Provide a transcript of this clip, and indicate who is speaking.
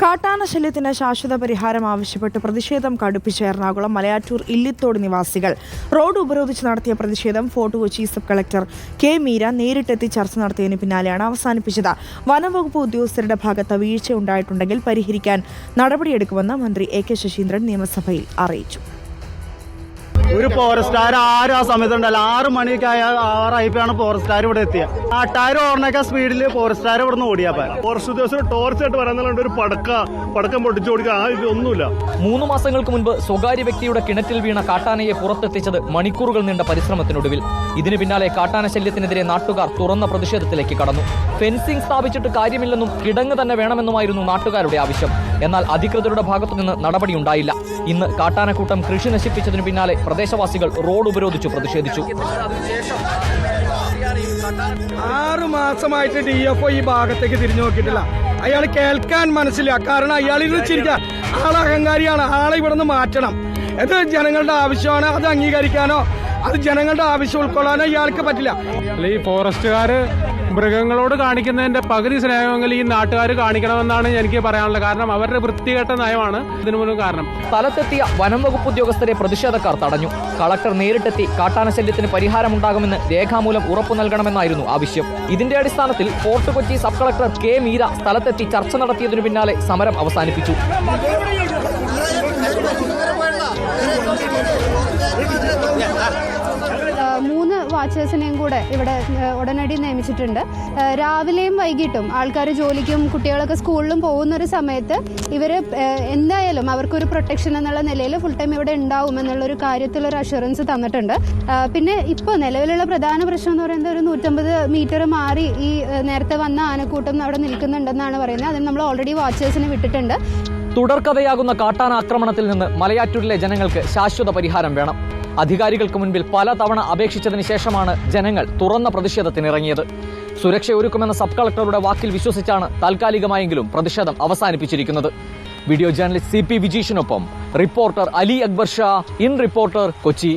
Speaker 1: കാട്ടാന ശല്യത്തിന് ശാശ്വത പരിഹാരം ആവശ്യപ്പെട്ട് പ്രതിഷേധം കടുപ്പിച്ച എറണാകുളം മലയാറ്റൂർ ഇല്ലിത്തോട് നിവാസികൾ. റോഡ് ഉപരോധിച്ച് നടത്തിയ പ്രതിഷേധം Fort Kochi sub collector K Meera നേരിട്ടെത്തി ചർച്ച നടത്തിയതിന് പിന്നാലെയാണ് അവസാനിപ്പിച്ചത്. വനംവകുപ്പ് ഉദ്യോഗസ്ഥരുടെ ഭാഗത്ത് വീഴ്ച ഉണ്ടായിട്ടുണ്ടെങ്കിൽ പരിഹരിക്കാൻ നടപടിയെടുക്കുമെന്ന് മന്ത്രി എ കെ ശശീന്ദ്രൻ നിയമസഭയിൽ അറിയിച്ചു.
Speaker 2: ഒരു ഫോറസ്റ്റുകാർ ആരും ആ സമയത്ത് ഉണ്ടല്ലോ ആറ് മണിയൊക്കെ ആയ ആറായിപ്പോഴാണ് ഫോറസ്റ്റുകാർ ഇവിടെ എത്തിയത് ടയർ ഓർണൊക്കെ സ്പീഡിൽ ഫോറസ്റ്റുകാർ ഇവിടെ നിന്ന് ഓടിയാപ്പ
Speaker 3: ഫോറസ്റ്റ് ഉദ്യോഗസ്ഥർ ടോർച്ച് ആയിട്ട് പറയുന്നതുകൊണ്ട് ഒരു പടക്ക പടക്കം പൊട്ടിച്ചു കൊടുക്കുക ആ ഇതൊന്നുമില്ല
Speaker 4: മൂന്ന് മാസങ്ങൾക്ക് മുൻപ് സ്വകാര്യ വ്യക്തിയുടെ കിണറ്റിൽ വീണ കാട്ടാനയെ പുറത്തെത്തിച്ചത് മണിക്കൂറുകൾ നീണ്ട പരിശ്രമത്തിനൊടുവിൽ. ഇതിന് പിന്നാലെ കാട്ടാന ശല്യത്തിനെതിരെ നാട്ടുകാർ തുറന്ന പ്രതിഷേധത്തിലേക്ക് കടന്നു. ഫെൻസിംഗ് സ്ഥാപിച്ചിട്ട് കാര്യമില്ലെന്നും കിടങ്ങ് തന്നെ വേണമെന്നുമായിരുന്നു നാട്ടുകാരുടെ ആവശ്യം. എന്നാൽ അധികൃതരുടെ ഭാഗത്തുനിന്ന് നടപടിയുണ്ടായില്ല. ഇന്ന് കാട്ടാനക്കൂട്ടം കൃഷി നശിപ്പിച്ചതിനു പിന്നാലെ പ്രദേശവാസികൾ റോഡ് ഉപരോധിച്ചു പ്രതിഷേധിച്ചു.
Speaker 5: ആറ് മാസമായിട്ട് ഡി എഫ് ഒ ഈ ഭാഗത്തേക്ക് തിരിഞ്ഞു നോക്കിയിട്ടില്ല. അയാൾ കേൾക്കാൻ മനസ്സില്ല. കാരണം അയാൾ ചിരിക്കാം. ആൾ അഹങ്കാരിയാണ്. ആളെ ഇവിടെ നിന്ന് മാറ്റണം. ഇത് ജനങ്ങളുടെ ആവശ്യമാണ്. അത് അംഗീകരിക്കാനോ അത് ജനങ്ങളുടെ ആവശ്യം ഉൾക്കൊള്ളാനോ ഇയാൾക്ക് പറ്റില്ല.
Speaker 6: അല്ല ഈ ഫോറസ്റ്റുകാർ മൃഗങ്ങളോട് കാണിക്കുന്നതിന്റെ പകുതി സ്നേഹമെങ്കിൽ ഈ നാട്ടുകാർ കാണിക്കണമെന്നാണ് എനിക്ക് പറയാനുള്ളത്. കാരണം അവരുടെ വൃത്തികെട്ട നയമാണ് ഇതിനു മുന്നിൽ കാരണം.
Speaker 4: സ്ഥലത്തെത്തിയ വനം വകുപ്പ് ഉദ്യോഗസ്ഥരെ പ്രതിഷേധക്കാർ തടഞ്ഞു. കളക്ടർ നേരിട്ടെത്തി കാട്ടാന ശല്യത്തിന് പരിഹാരമുണ്ടാകുമെന്ന് രേഖാമൂലം ഉറപ്പു നൽകണമെന്നായിരുന്നു ആവശ്യം. ഇതിന്റെ അടിസ്ഥാനത്തിൽ Fort Kochi sub collector K Meera സ്ഥലത്തെത്തി ചർച്ച നടത്തിയതിനു പിന്നാലെ സമരം അവസാനിപ്പിച്ചു.
Speaker 7: വാച്ചേഴ്സിനെയും കൂടെ ഇവിടെ ഉടനടി നിയമിച്ചിട്ടുണ്ട്. രാവിലെയും വൈകിട്ടും ആൾക്കാർ ജോലിക്കും കുട്ടികളൊക്കെ സ്കൂളിലും പോകുന്ന ഒരു സമയത്ത് ഇവർ എന്തായാലും അവർക്കൊരു പ്രൊട്ടക്ഷൻ എന്നുള്ള നിലയിൽ ഫുൾ ടൈം ഇവിടെ ഉണ്ടാവും എന്നുള്ളൊരു കാര്യത്തിലൊരു അഷുറൻസ് തന്നിട്ടുണ്ട്. പിന്നെ ഇപ്പോൾ നിലവിലുള്ള പ്രധാന പ്രശ്നം എന്ന് പറയുന്നത് ഒരു നൂറ്റമ്പത് മീറ്റർ മാറി ഈ നേരത്തെ വന്ന ആനക്കൂട്ടം അവിടെ നിൽക്കുന്നുണ്ടെന്നാണ് പറയുന്നത്. അതിന് നമ്മൾ ഓൾറെഡി വാച്ചേഴ്സിന് വിട്ടിട്ടുണ്ട്.
Speaker 4: തുടർക്കഥയാകുന്ന കാട്ടാന ആക്രമണത്തിൽ നിന്ന് മലയാറ്റൂരിലെ ജനങ്ങൾക്ക് ശാശ്വത പരിഹാരം വേണം. അധികാരികൾക്ക് മുൻപിൽ പലതവണ അപേക്ഷിച്ചതിന് ശേഷമാണ് ജനങ്ങൾ തുറന്ന പ്രതിഷേധത്തിനിറങ്ങിയത്. സുരക്ഷ ഒരുക്കുമെന്ന സബ് കളക്ടറുടെ വാക്കിൽ വിശ്വസിച്ചാണ് താൽക്കാലികമായെങ്കിലും പ്രതിഷേധം അവസാനിപ്പിച്ചിരിക്കുന്നത്. Video journalist C P വിജീഷിനൊപ്പം reporter Ali Akbar Shah in reporter Kochi.